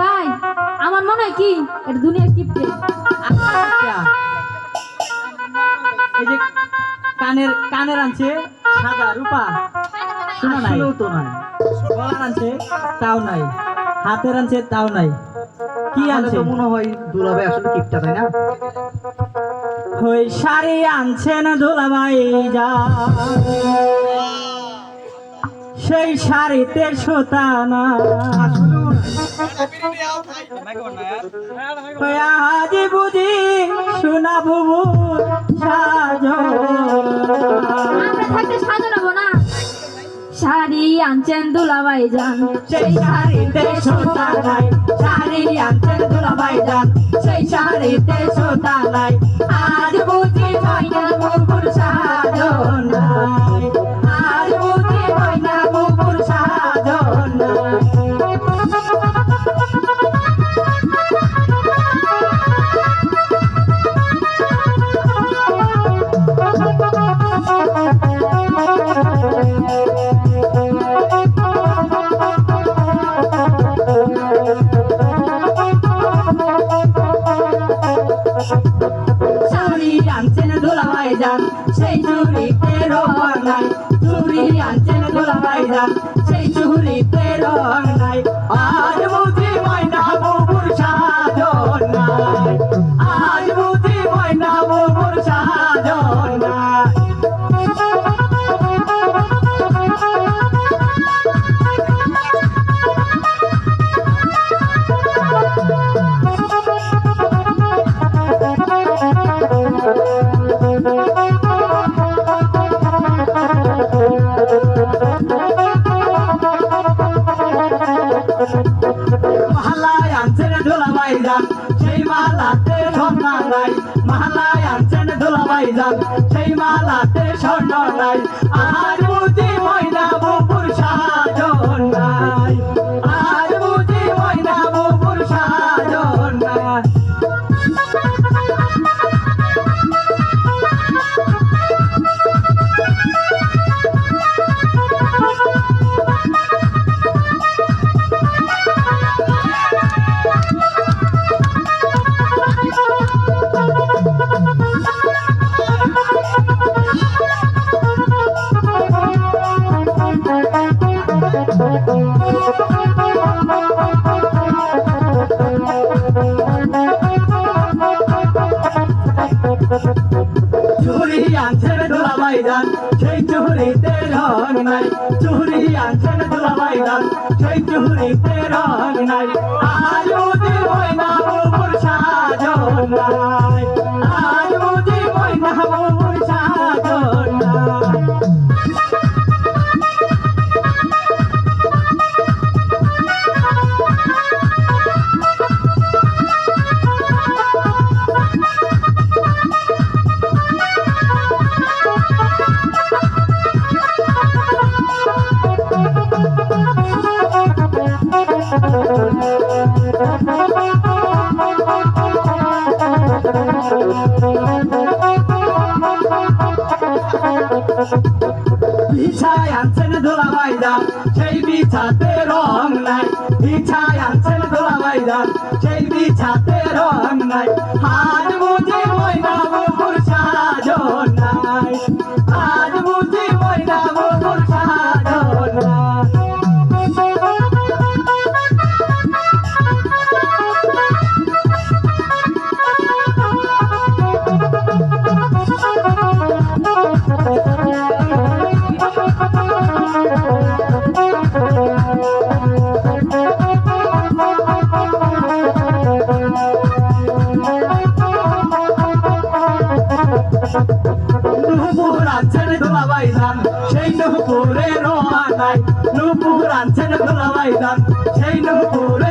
ভাই আমার মনে হয় কি এটা দুনিয়ার কিপটে আচ্ছা। এই যে কানের কানের আনছে সাদা রূপা। শোনা নাই? তো নাই। গলার আনছে তাও নাই। হাতের আনছে তাও নাই। কি আনছে? মনে হয় দুলাভাই আসলে কিপটা তাই না? ওই শাড়ি আনছেন দুলাভাই যা। সেই শাড়িতে সুতা না আজ বুঝি সোনা বুবু সাজ আমরা থাকতে সাজানো না। শাড়ি আনছেন দুলাভাই যান সেই শাড়িতে সুতা নাই। শাড়ি আনছেন দুলাভাই যান সেই শাড়িতে সুতা নাই। আজ বুঝি ময়না বুবুর সাজ নাই চুরি আনছেন যান সেই চুরিতে রং নাই। আর মুজি ময়না বুবুর সাজন নাই। আনছেন ধুলাবাই যান সেই মালাতে স্বর্ণ নাই। মালায় আনছেন ধুলাবাই যান সেই মালাতে স্বর্ণ নাই। আর বুঝি চুরি আনছেন দুলাবাই দান সেই চুরিতে রং নাই। চুরি আনছেন দুলাবাই দান সেই চুরিতে রং নাই। আজ বুঝি না বুবুর সাজন নাই। বিছায় আনছেন দোলাবাই যান সেই বিছাতে রং নাই। বিছায় আনছেন দোলাবাই যান সেই বিছাতে রং নাই। আজ বুঝি ময়না বুবুর সাজন নাই। নুপুর আনছেন দোলাবাই বাইদান সেই নুপুরে রোয়া নাই নুপুর আনছেন দোলাবাই যান সেই নুপুর